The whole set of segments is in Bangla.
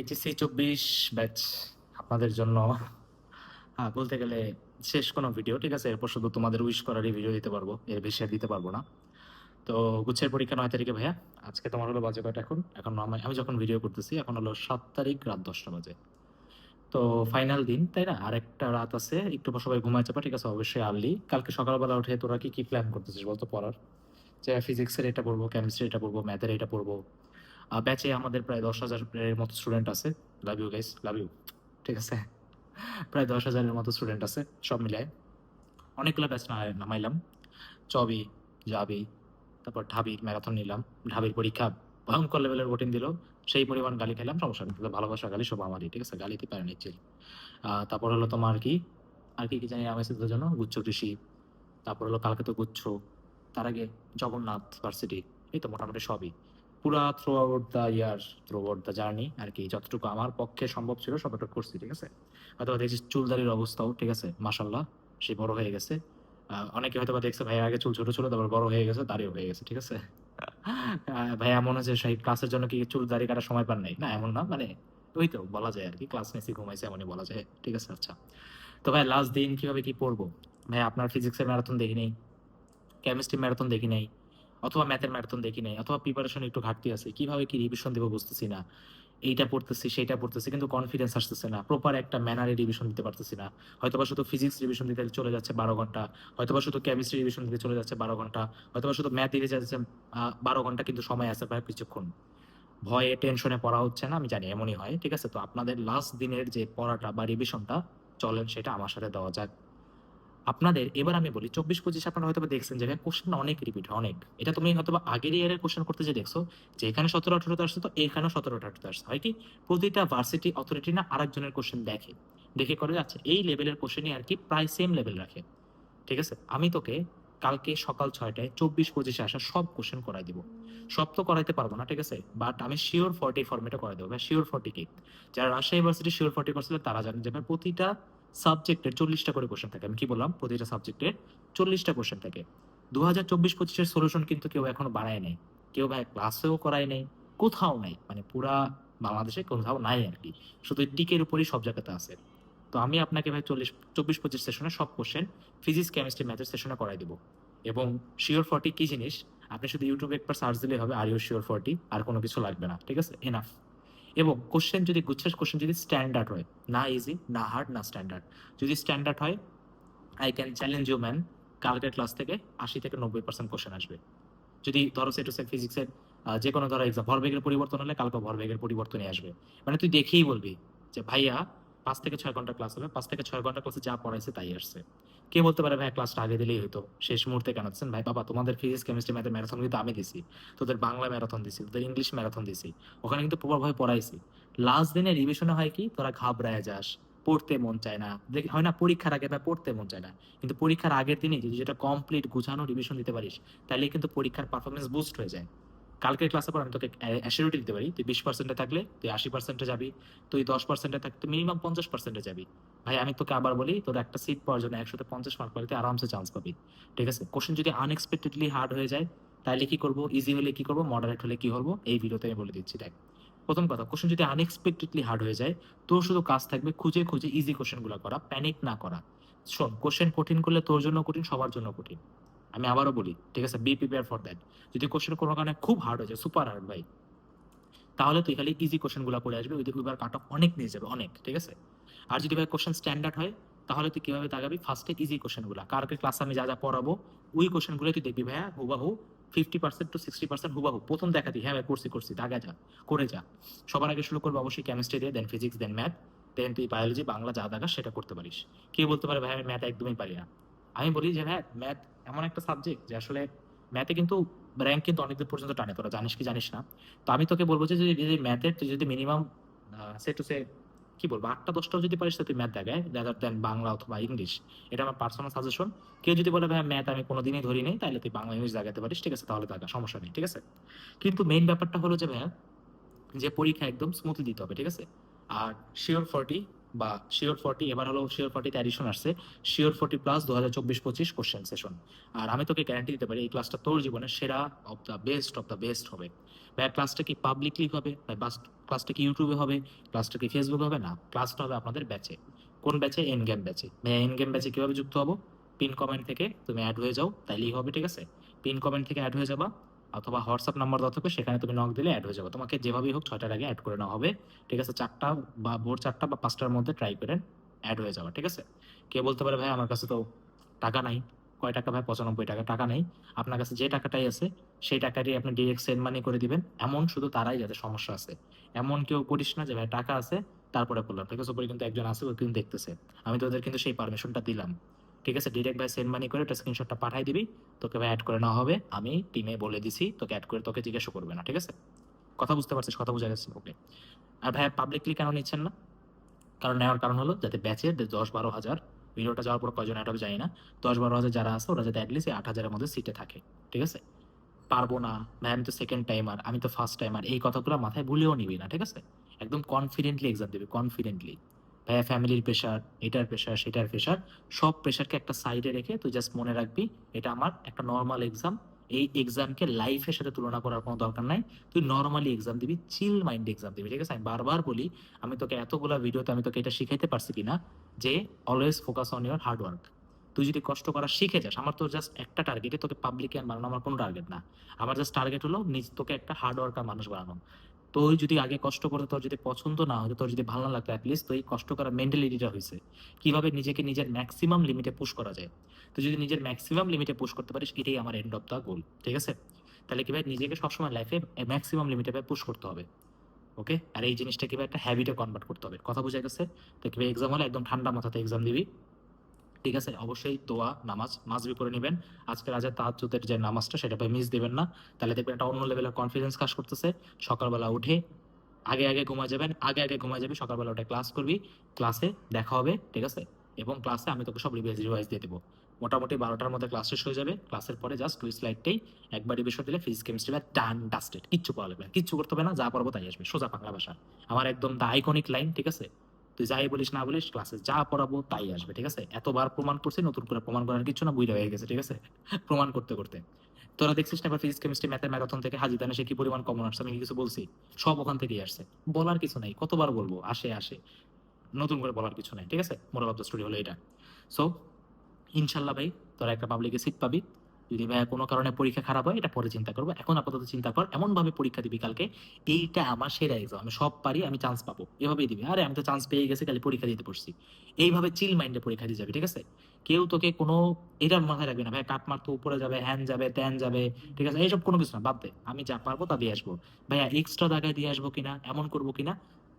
এইচএসসি চব্বিশ ব্যাচ আপনাদের জন্য। হ্যাঁ বলতে গেলে শেষ কোনো ভিডিও ঠিক আছে? এরপর শুধু তোমাদের উইশ করারই ভিডিও দিতে পারব। এর বেশি আর দিতে পারব না। তো গুচ্ছের পরীক্ষা নয় তারিখে ভাইয়া, আজকে তোমার হলো বাজে কয়টা এখন? এখন আমি আমি যখন ভিডিও করতেছি, এখন হলো সাত তারিখ, রাত দশটা বাজে। তো ফাইনাল দিন, তাই না? আরেকটা রাত আছে, একটু পর সবাই ঘুমায় যাবা, ঠিক আছে? অবশ্যই আর্লি কালকে সকালবেলা উঠে তোরা কি কি প্ল্যান করতেছিস বলতো পড়ার? যে ফিজিক্সের এটা পড়ব কেমিস্ট্রি এটা পড়ব ম্যাথের এটা পড়ব। ব্যাচে আমাদের প্রায় দশ হাজারের মতো স্টুডেন্ট আছে। Love you guys love you ঠিক আছে? প্রায় দশ হাজারের মতো স্টুডেন্ট আছে, সব মিলায়। অনেকগুলো ব্যাচ নামাইলাম। চবি জাবি তারপর ঢাবির ম্যারাথন নিলাম। ঢাবির পরীক্ষা ভয়ঙ্কর লেভেলের কঠিন দিল। সেই পরিমাণ গালি খেলাম সমস্যা নেই। ভালোবাসা, গালি সব আমারই, ঠিক আছে? গালিতে পারে নিচ্ছিল তারপর হলো তোমার কি? আর কি কি জানি আমি তোর জন্য? গুচ্ছ কৃষি। তারপর হলো কালকে তো গুচ্ছ। তার আগে জগন্নাথ ভার্সিটি এই তো মোটামুটি সবই। পুরা throughout the year throughout the journey আর কি, যতটুকু আমার পক্ষে সম্ভব ছিল সবটা করছি, ঠিক আছে? হয়তো দেখছি চুলদারির অবস্থাও, ঠিক আছে? মাসাল্লাহ সে বড় হয়ে গেছে। অনেকে হয়তো দেখছে, ভাই, আগে চুল ছোট ছিল, তারপর বড় হয়ে গেছে দাড়িও হয়ে গেছে ঠিক আছে? ভাই, এমন আছে সেই ক্লাসের জন্য কি চুল দাড়ি কাটার সময় পান নাই? না, এমন না মানে ওই তো, বলা যায় আর কি ক্লাস নিয়েছি ঘুমাইছে, এমনই বলা যায়, ঠিক আছে? আচ্ছা তো ভাই লাস্ট দিন কীভাবে কি পড়ব? ভাই, আপনার ফিজিক্সের ম্যারাথন দেখি নেই কেমিস্ট্রি ম্যারাথন দেখি নাই অথবা ম্যাথের ম্যারাথন দেখি নাই, অথবা প্রিপারেশন একটু ঘাটতি আছে, কীভাবে কি রিভিশন দেবো বুঝতেছি না। এইটা পড়তেছি, সেইটা পড়তেছি, কিন্তু কনফিডেন্স আসতেছে না। প্রপার একটা ম্যানারে রিভিশন দিতে পারতেছি না। হয়তোবা শুধু ফিজিক্স রিভিশন দিতে চলে যাচ্ছে বারো ঘণ্টা, হয়তোবা শুধু কেমিস্ট্রি রিভিশন দিতে চলে যাচ্ছে বারো ঘণ্টা, হয়তোবা শুধু ম্যাথ দিতে যাচ্ছে বারো ঘণ্টা, কিন্তু সময় আছে প্রায় কিছুক্ষণ। ভয়ে টেনশনে পড়া হচ্ছে না, আমি জানি এমনই হয়, ঠিক আছে? তো আপনাদের লাস্ট দিনের যে পড়াটা বা রিভিশনটা চলেন সেটা আমার সাথে দেওয়া যাক। আপনাদের, এবার আমি বলি, চব্বিশ পঁচিশ আপনারা হয়তো দেখছেন যে কোশ্চেন অনেক রিপিট অনেক। এটা তুমি হয়তো আগের ইয়ারের কোশ্চেন করতে যে দেখছ, যে এখানে সতেরো আঠারোতে আসছে, তো এখানেও সতেরো আঠারোতে আসছে। হয় কি? প্রতিটা ভার্সিটি অথরিটি না আরেকজনের কোশ্চেন দেখে। দেখে করে যাচ্ছে। এই লেভেলের কোশ্চেনই আর কি প্রায় সেম লেভেল রাখে। ঠিক আছে? আমি তোকে কালকে সকাল ছয়টায় চব্বিশ পঁচিশে আসা সব কোশ্চেন করাই দিব। সব তো করাইতে পারব না, ঠিক আছে? বাট আমি শিওর ফর্টি ফর্মেটে করাই দেবো। শিওর ফর্টি কে যারা রাজশাহী ইউনিভার্সিটি শিওর ফর্টি করছিল, তারা জানেন যে প্রতিটা সাবজেক্টের চল্লিশটা করে কোশ্চেন থাকে। আমি কি বললাম? প্রতিটা সাবজেক্টের চল্লিশটা কোশ্চেন থাকে। দু হাজার চব্বিশ পঁচিশের সলিউশন কিন্তু কেউ এখনও বাড়ায় নাই। কেউ ভাই ক্লাসেও করায় নাই, কোথাও নাই। মানে পুরা বাংলাদেশে কোথাও নাই আর কি। শুধু টিকের উপরই সব জায়গাতে আছে। তো আমি আপনাকে ভাই চল্লিশ, চব্বিশ, পঁচিশ সেশনে সব কোশ্চেন ফিজিক্স কেমিস্ট্রি ম্যাথের সেশনে করাই দিব। এবং শিওর ফর্টি কি জিনিস? আপনি শুধু ইউটিউবে একবার সার্চ দিলে হবে আর ইউ শিওর ফর্টি আর কোনো কিছু লাগবে না। ঠিক আছে? এনাফ এবং কোশ্চেন যদি গুচ্ছের কোশ্চেন যদি স্ট্যান্ডার্ড হয়, না ইজি না হার্ড না স্ট্যান্ডার্ড যদি স্ট্যান্ডার্ড হয় I can challenge you man কালকের ক্লাস থেকে আশি থেকে নব্বই পার্সেন্ট কোশ্চেন আসবে। যদি ধরো সেটু সে ফিজিক্সের যে কোনো ধরো এক্সাম ভরবেগের পরিবর্তন হলে কালকে ভরবেগের পরিবর্তনই আসবে। মানে তুই দেখেই বলবি যে, ভাইয়া, পাঁচ থেকে ছয় ঘণ্টা ক্লাস হবে, পাঁচ থেকে ছয় ঘণ্টা ক্লাসে যা পড়াইছে তাই আসছে। কে বলতে পারে, ভাই ক্লাসটা আগে দিলেই হতো শেষ মুহূর্তে কেন দিচ্ছেন? ভাই, বাবা, তোমাদের ফিজিক্স কেমিস্ট্রি ম্যাথের ম্যারাথন কিন্তু আমি দিছি। তোদের বাংলা ম্যারাথন দিছি, তোদের ইংলিশ ম্যারাথন দিছি। ওখানে কিন্তু প্রপারভাবে পড়াইছি। লাস্ট দিনে রিভিশনে হয় কি, তোরা ঘাবড়ায় যাস, পড়তে মন চায় না। হয় না, পরীক্ষার আগে ভাই পড়তে মন চায় না। কিন্তু পরীক্ষার আগের দিনই যদি যেটা কমপ্লিট গুছানো রিভিশন দিতে পারিস তাহলে কিন্তু পরীক্ষার পারফরমেন্স বুস্ট হয়ে যায়। কালকের ক্লাসে পর আমি তোকে অ্যাসিউরিটি দিতে পারি। তুই বিশ পার্সেন্টে থাকলে তুই আশি পার্সেন্টে যাবি, তুই দশ পার্সেন্টে থাকতে মিনিমাম পঞ্চাশ পার্সেন্টে যাবি। ভাই, আমি তোকে আবার বলি, তোর একটা সিট পাওয়ার জন্য একশোতে পঞ্চাশ মার্ক পাইতে আরামসে চান্স পাবি। ঠিক আছে? কোশ্চেন যদি আনএক্সপেক্টেডলি হার্ড হয়ে যায়, তাহলে কি করব? ইজি হলে কি করব? মডারেট হলে কি করব এই ভিডিওতে আমি বলে দিচ্ছি, দেখ। প্রথম কথা কোশ্চেন যদি আনএক্সপেক্টেডলি হার্ড হয়ে যায়, তোর শুধু কাজ থাকবে খুঁজে খুঁজে ইজি কোশ্চেনগুলো করা প্যানিক না করা। শোন কোশ্চেন কঠিন করলে তোর জন্য কঠিন, সবার জন্য কঠিন। আমি আবারও বলি, ঠিক আছে? বি প্রিপেয়ার ফর দ্যাট যদি কোশ্চেন কোনো কারণে খুব হার্ড হয়ে যায় সুপার হার্ড ভাই, তাহলে তুই খালি ইজি কোশ্চেনগুলো করে আসবে ওই ওইবার কাট অফ অনেক নিয়ে যাবে, অনেক, ঠিক আছে? আর যদি ভাই কোশ্চেন স্ট্যান্ডার্ড হয়, তাহলে তুই কীভাবে তাকাবি? ফার্স্টে ইজি কোশ্চেনগুলো কারকে ক্লাসে আমি যা যা পড়াবো, ওই কোশ্চেনগুলো তুই দেখবি, ভাইয়া, হুবাহু fifty percent to sixty percent হুবাহু। প্রথম দেখাতি হ্যাঁ ভাই, করছি করছি, দাগা যা, করে যা। সবার আগে শুরু করব অবশ্যই কেমিস্ট্রি দিয়ে দেন ফিজিক্স দেন ম্যাথ দেন তুই বায়োলজি বাংলা যা দাগা সেটা করতে পারিস। কে বলতে পারে, ভাই, আমি ম্যাথ একদমই পারি না। আমি বলি যে, ভাই ম্যাথ এমন একটা সাবজেক্ট যে আসলে ম্যাথে কিন্তু র্যাঙ্ক কিন্তু অনেকদিন পর্যন্ত টানে তোরা, জানিস কি জানিস না? তো আমি তোকে বলব যে যদি ম্যাথের তুই যদি মিনিমাম সে টু সে কি বলব, আটটা দশটাও যদি পারিস তুই ম্যাথ দেখায় রাদার দেন বাংলা অথবা ইংলিশ। এটা আমার পার্সোনাল সাজেশন কেউ যদি বলে, ভাই ম্যাথ আমি কোনো দিনই ধরি নেই তাহলে তুই বাংলা, ইংলিশ দেখাতে পারিস, ঠিক আছে, তাহলে দেখা সমস্যা নেই, ঠিক আছে? কিন্তু মেইন ব্যাপারটা হলো যে, ভাইয়া, যে পরীক্ষা একদম স্মুথলি দিতে হবে, ঠিক আছে? আর শিওর ফর্টি বা শিওর ফর্টি এবার হলো শিওর ফর্টিতে অ্যাডিশন আসছে। শিওর ফর্টি প্লাস দু হাজার চব্বিশ পঁচিশ কোশ্চেন সেশন আর আমি তোকে গ্যারান্টি দিতে পারি, এই ক্লাসটা তোর জীবনের সেরা of the best of the best হবে। ভাই ক্লাসটা কি পাবলিকলি হবে? ভাই ক্লাসটা কি ইউটিউবে হবে? ক্লাসটা কি ফেসবুকে হবে? না ক্লাসটা হবে আপনাদের ব্যাচে কোন ব্যাচে এন গেম ব্যাচে ভাই এন গেম ব্যাচে কীভাবে যুক্ত হব? পিন কমেন্ট থেকে তুমি অ্যাড হয়ে যাও, তাইলেই হবে, ঠিক আছে? পিন কমেন্ট থেকে অ্যাড হয়ে যাবা। অথবা হোয়াটসঅ্যাপ নাম্বার দেওয়া থাকবে, সেখানে তুমি নক দিলে অ্যাড হয়ে যাবে। তোমাকে যেভাবেই হোক ছয়টার আগে অ্যাড করে নেওয়া হবে? ঠিক আছে? চারটা বা ভোর চারটা বা পাঁচটার মধ্যে ট্রাই করেন অ্যাড হয়ে যাওয়া ঠিক আছে? কে বলতে পারে, ভাই, আমার কাছে তো টাকা নাই। কয় টাকা ভাই? পঁচানব্বই টাকা টাকা নেই। আপনার কাছে যে টাকাটাই আছে, সেই টাকাটি আপনি ডিরেক্ট সেন্ড মানি করে দিবেন। এমন শুধু তারাই যাদের সমস্যা আছে। এমন কেউ করিস না যে, ভাই, টাকা আছে, তারপরে করলাম। ঠিক আছে? উপরে কিন্তু একজন আছে, ও কিন্তু দেখতেছে। আমি তোদের কিন্তু সেই পারমিশনটা দিলাম। ঠিক আছে ডিরেক্ট ভাই সেন্ড মানি করে একটা স্ক্রিনশটটা পাঠাই দিবি, তোকে ভাই অ্যাড করে নেওয়া হবে। আমি টিমে বলে দিছি, তোকে অ্যাড করে, তোকে জিজ্ঞাসা করবে না, ঠিক আছে? কথা বুঝতে পারছিস, কথা বুঝা গেছে ওকে আর ভাই পাবলিকলি কেন নিচ্ছেন না? কারণ নেওয়ার কারণ হলো, যাতে ব্যাচের দশ বারো হাজার ভিডিওটা যাওয়ার পর কয়জন অ্যাড হবে জানি না, দশ বারো হাজার যারা আছে, ওরা যাতে অ্যাটলিস্ট আট হাজারের মধ্যে সিটে থাকে, ঠিক আছে? পারব না, ভাই আমি তো সেকেন্ড টাইমার আমি তো ফার্স্ট টাইমার এই কথাগুলো মাথায় ভুলেও নিবি না, ঠিক আছে? একদম কনফিডেন্টলি এক্সাম দিবি কনফিডেন্টলি ভাইয়া ফ্যামিলির প্রেশার এটার প্রেশার সেটার প্রেশার সব প্রেশারকে একটা সাইডে রেখে তুই জাস্ট মনে রাখবি, এটা আমার একটা নর্মাল এক্সাম এই এক্সামকে লাইফের সাথে তুলনা করার কোনো দরকার নাই, তুই নর্মালি এক্সাম দিবি চিল মাইন্ড এক্সাম দিবি, ঠিক আছে? আমি বারবার বলি, আমি তোকে এতগুলা ভিডিওতে আমি তোকে এটা শিখাইতে পারছি কিনা, যে always focus on your hard work তুই যদি কষ্ট করা শিখে যাস, আমার তো জাস্ট একটা টার্গেটে তোকে পাবলিকে বানানো আমার কোনো টার্গেট না। আমার জাস্ট টার্গেট হলো নিজ তোকে একটা হার্ড ওয়ার্কার মানুষ বানানো। তুই যদি আগে কষ্ট করতে, তোর যদি পছন্দ না হতো, তোর যদি ভালো না লাগতো অ্যাটলিস্ট তুই কষ্ট করার মেন্টালিটিটা হয়েছে কীভাবে নিজেকে নিজের ম্যাক্সিমাম লিমিটে পুশ করা যায়? তুই যদি নিজের ম্যাক্সিমাম লিমিটে পুশ করতে পারিস, এটাই আমার এন্ড অফ দ্য গোল ঠিক আছে? তাহলে কি ভাই, নিজেকে সবসময় লাইফে ম্যাক্সিমাম লিমিটে পুশ করতে হবে ওকে আর এই জিনিসটা কীভাবে একটা হ্যাবিটে কনভার্ট করতে হবে। কথা বুঝে গেছে? তো কীভাবে এক্সাম হলে একদম ঠান্ডা মাথাতে এক্সাম দিবি। ঠিক আছে অবশ্যই দোয়া নামাজ মাসবি করে নেবেন। আজকে রাজা তাহাজ্জুদের যে নামাজটা সেটা ভাই মিস দেবেন না। তাহলে দেখবেন একটা অন্য লেভেলের কনফিডেন্স কাজ করতেছে। সকালবেলা উঠে আগে আগে ঘুমা যাবেন আগে আগে ঘুমা যাবে সকালবেলা উঠে ক্লাস করবি ক্লাসে দেখা হবে ঠিক আছে? এবং ক্লাসে আমি তোকে সব রিভাইজ রিভাইজ দিয়ে দেবো। মোটামুটি বারোটার মধ্যে ক্লাস শেষ হয়ে যাবে। ক্লাসের পরে জাস্ট দুই স্লাইডটাই একবার রিভিশন দিলে ফিজিক্স কেমিস্ট্রি বা ডান ডাস্টেড কিচ্ছু পাওয়া লাগবে না, কিচ্ছু করতে হবে না যা পড়ব তাই আসবে। সোজা বাংলা ভাষা। আমার একদম দা আইকনিক লাইন ঠিক আছে? তুই যাই বলিস না বলিস ক্লাসে যা পড়াবো তাই আসবে, ঠিক আছে? এতবার প্রমাণ করছি, নতুন করে প্রমাণ করার কিছু না বুঝে হয়ে গেছে, ঠিক আছে? প্রমাণ করতে করতে। তোরা দেখছিস না ফিজিক্স কেমিস্ট্রি ম্যাথের ম্যারাথন থেকে হাজিদানে সে কি পরিমাণ কমন আসছে আমি কিছু বলছি? সব ওখান থেকেই আসছে। বলার কিছু নাই, কতবার বলব? আসে আসে। নতুন করে বলার কিছু নাই, ঠিক আছে? মোরাল অফ দ্য স্টোরি হলো এটা। সো ইনশাল্লাহ ভাই, তোরা একটা পাবলিকে সিট পাবি। যদি কোনো কারণে পরীক্ষা খারাপ হয়, এটা পরে চিন্তা করব। এখন আপাতত চিন্তা কর এমন ভাবে পরীক্ষা দিবি কালকে, এইটা আমার সেরা এক্সাম আমি সব পারি, আমি চান্স পাবো। এভাবেই দিবি। আরে, আমি তো চান্স পেয়ে গেছি, খালি পরীক্ষা দিতে পড়ছি এইভাবে চিল মাইন্ডে পরীক্ষা দিয়ে যাবি, ঠিক আছে? কেউ তোকে কোনো, এটা মাথায় রাখবে না ভাই কাট মারতো, উপরে যাবে হ্যান যাবে ত্যান যাবে, ঠিক আছে? এইসব কোনো কিছু না, বাদ দে। আমি যা পারব তা দিয়ে আসব। ভাইয়া এক্সট্রা দাগায় দিয়ে আসব কিনা, এমন করব কিনা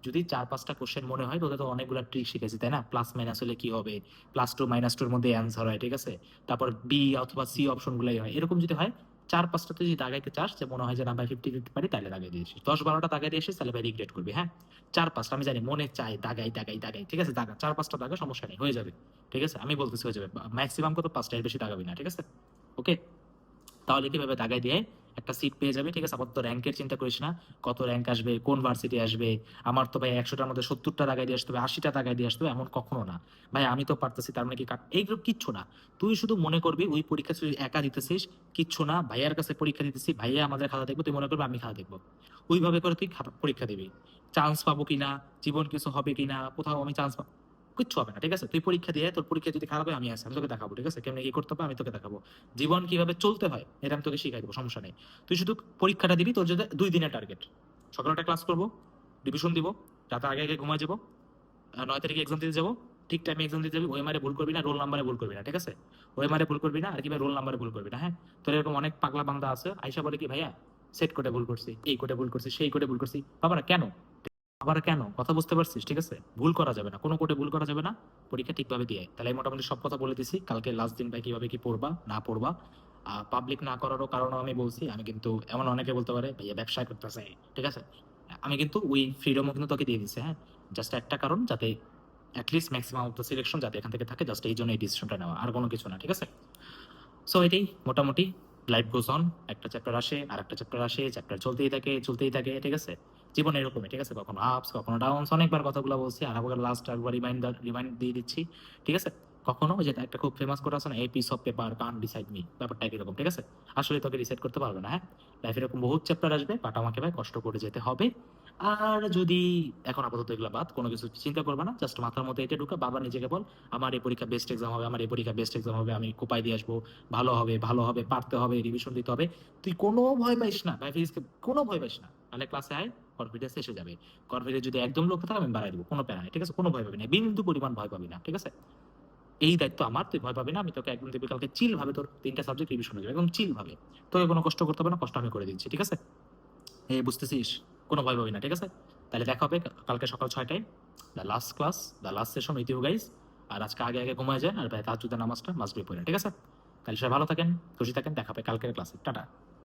যদি চার পাঁচটা কোশ্চেন মনে হয় তোদের তো অনেকগুলো ট্রিক শিখেছি তাই না? প্লাস মাইনাস হলে কি হবে? প্লাস টু মাইনাস টুর মধ্যে অ্যান্সার হয়, ঠিক আছে? তারপর বি অথবা সি অপশনগুলোই হয়। এরকম যদি হয়, চার পাঁচটা তুই যদি দাগাইতে চাস, যে মনে হয় যে না, ভাই ফিফটি ফিফটি পারি, তাহলে দাগাই দিয়েছিস দশ বারোটা দাগাই দিয়েছিস তাহলে ভাই রিগ্রেট করবি হ্যাঁ? চার পাঁচটা, আমি জানি, মনে চাই দাগাই দাগাই দাগাই ঠিক আছে? দাগা চার পাঁচটা দাগা সমস্যা নেই, হয়ে যাবে, ঠিক আছে? আমি বলতেছি, হয়ে যাবে। ম্যাক্সিমাম কত? পাঁচটা এর বেশি দাগাবি না, ঠিক আছে? ওকে তাহলে কীভাবে দাগাই দিয়ে একটা সিট পেয়ে যাবে, ঠিক আছে? আপাতত র্যাঙ্কের চিন্তা করিস না। কত র্যাঙ্ক আসবে, কোন ভার্সিটি আসবে? আমার তো ভাই একশোটার মধ্যে সত্তরটা দাগাই দিয়ে আসতে হবে, আশিটা দাগাই দিয়ে আসতে হবে, এমন কখনো না। ভাই, আমি তো পারতেছি, তার মানে কি এইগুলো কিচ্ছু না। তুই শুধু মনে করবি, ওই পরীক্ষা তুই একা দিতেছিস, কিচ্ছু না। ভাইয়ার কাছে পরীক্ষা দিতেছি, ভাইয়া আমাদের খাতা দেখব, তুই মনে করবি আমি খাতা দেখব। ওইভাবে করে তুই পরীক্ষা দিবি। চান্স পাবো কিনা, জীবন কিছু হবে কিনা, কোথাও আমি চান্স পাবো কিচ্ছু হবে না, ঠিক আছে? তুই পরীক্ষা দিয়ে, তোর পরীক্ষা যদি খারাপ হয়, আমি আসি আমি তোকে দেখাবো, ঠিক আছে? কেমনি কি করতে হবে, আমি তোকে দেখাবো। জীবন কীভাবে চলতে হয়, এটা আমি তোকে শিখাই দেবো, সমস্যা নেই। তুই শুধু পরীক্ষাটা দিবি, তোর যদি দুই দিনের টার্গেট সকালটা ক্লাস করব ডিভিশন দিব, রাতে আগে আগে ঘুমা যাব নয় তারিখে এক্সাম দিতে যাব, ঠিক টাইমে এক্সাম দিতে যাবি ওই মারে ভুল করবি না, রোল নাম্বারে ভুল করবি না, ঠিক আছে? ওই মারে ভুল করবি না, আর কি ভাই রোল নাম্বারে ভুল করবি না হ্যাঁ? তোর এরকম অনেক পাগলা বান্দা আছে আইসা বলে কি, ভাইয়া সেট কোডে ভুল করছি, এই কোডে ভুল করছি, সেই কোডে ভুল করছি। বাবা না কেন? আবার কেন? কথা বুঝতে পারছিস, ঠিক আছে? ভুল করা যাবে না। কোনো কোডে ভুল করা যাবে না। পরীক্ষা ঠিকভাবে দিয়ে তাহলে আমি মোটামুটি সব কথা বলে দিছি। কালকে লাস্ট দিন ভাই কীভাবে কি পড়বা, না পড়বা। পাবলিক না করারও কারণও আমি বলছি। আমি কিন্তু এমন অনেকে বলতে পারে, ভাইয়া ব্যবসা করতেছে। ঠিক আছে? আমি কিন্তু ওই ফ্রিডমও কিন্তু তোকে দিয়ে দিছি হ্যাঁ? জাস্ট একটা কারণ যাতে at least maximum of the selection যাতে এখান থেকে থাকে জাস্ট এই জন্য এই ডিসিশনটা নেওয়া। আর কোনো কিছু না, ঠিক আছে? সো এটাই মোটামুটি। লাইফ গোজ অন একটা চ্যাপ্টার আসে, আর একটা চ্যাপ্টার আসে চ্যাপ্টার চলতেই থাকে চলতেই থাকে, ঠিক আছে? জীবন এরকমই, ঠিক আছে? কখনো আপস কখনো ডাউনস অনেকবার কথাগুলো বলছি, আর আবার লাস্ট একবার রিমাইন্ডার রিমাইন্ড দিয়ে দিচ্ছি, ঠিক আছে? কখনো ওই যে একটা খুব ফেমাস করে আছে না এই piece of paper can decide me ব্যাপারটা এরকম ঠিক আছে? আসলে তোকে ডিসাইড করতে পারবে না হ্যাঁ? লাইফ এরকম বহুত চ্যাপ্টার আসবে বাট আমাকে ভাই কষ্ট করে যেতে হবে। আর যদি এখন আপাতত এগুলো বাদ, কোনো কিছু চিন্তা করবে না জাস্ট মাথার মধ্যে এটা ঢুকা বাবা নিজেকে বল, আমার এই পরীক্ষা বেস্ট এক্সাম হবে, আমার এই পরীক্ষা বেস্ট এক্সাম হবে, আমি কোপাই দিয়ে আসব, ভালো হবে ভালো হবে, পারতে হবে রিভিশন দিতে হবে। তুই কোনো ভয় পাইস না কোনো ভয় পাইস না। তাহলে ক্লাসে আয় কনফিডেন্স এসে যাবে। কনফিডেন্স যদি একদম লোক থাকে, আমি বাড়াই দেবো, কোনো প্যারা ঠিক আছে? কোনো ভয় পাবি না, বিন্দু পরিমাণ ভয় পাবি না, ঠিক আছে? এই দায়িত্ব আমার, তুই ভয় পাবি না, আমি তোকে একদম দিবি কালকে চিল ভাবে তোর তিনটা সাবজেক্ট রিভিশন হয়ে যাবে, একদম চিল ভাবে। তোকে কোনো কষ্ট করতে হবে না, কষ্ট আমি করে দিচ্ছি, ঠিক আছে? এই বুঝতেছিস? কোনো ভয় পাবি না, ঠিক আছে? তাহলে দেখা হবে কালকে সকাল ছয়টায়। The last class the last session with you guys আর আজকে আগে আগে ঘুমায় যায়, আর ভাই তাজুদের নামাজটা মাসবি পড়ে ঠিক আছে? তাহলে সবাই ভালো থাকেন, খুশি থাকেন, দেখা হবে কালকের ক্লাসে টাটা।